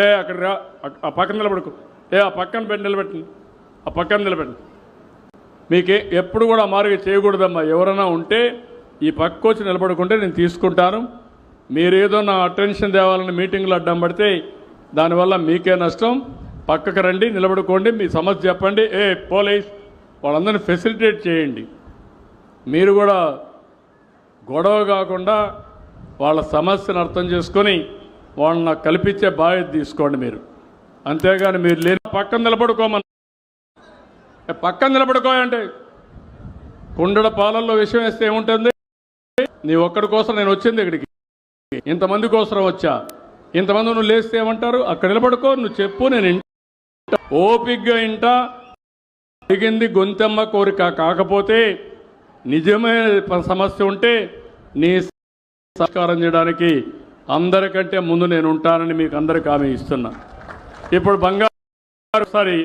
ఏ అక్కడ రా. ఆ- పక్కన నిలబడుకో. ఏ ఆ పక్కన పెట్టి నిలబెట్టండి ఆ పక్కన నిలబెట్టండి మీకే ఎప్పుడు కూడా మారుగా చేయకూడదమ్మా. ఎవరైనా ఉంటే ఈ పక్క వచ్చి నిలబడుకుంటే నేను తీసుకుంటాను. మీరేదో నా అటెన్షన్ తేవాలని మీటింగ్లో అడ్డం పడితే దానివల్ల మీకే నష్టం. పక్కకు రండి నిలబడుకోండి. మీ సమస్య చెప్పండి. ఏ పోలీస్ వాళ్ళందరినీ ఫెసిలిటేట్ చేయండి. మీరు కూడా గొడవ కాకుండా వాళ్ళ సమస్యను అర్థం చేసుకొని వాళ్ళని నాకు కల్పించే బాధ్యత తీసుకోండి మీరు. అంతేగాని మీరు లేని పక్కన నిలబడుకోమని. పక్కన నిలబడుకో అంటే కుండడ పాలల్లో విషయం వేస్తే ఏముంటుంది? నీ ఒక్కడి కోసం నేను వచ్చింది ఇక్కడికి. ఇంతమంది కోసం వచ్చా? ఇంతమంది నువ్వు లేస్తే ఏమంటారు? అక్కడ నిలబడుకో నువ్వు చెప్పు నేను ఇంట. ఓపిగ్గా ఇంట. అడిగింది గొంతెమ్మ కోరిక కాకపోతే నిజమైన సమస్య ఉంటే నీ సహకారం చేయడానికి అందరికంటే ముందు నేను ఉంటానని మీకు అందరికి హామీ ఇస్తున్నా. ఇప్పుడు బంగారు సారీ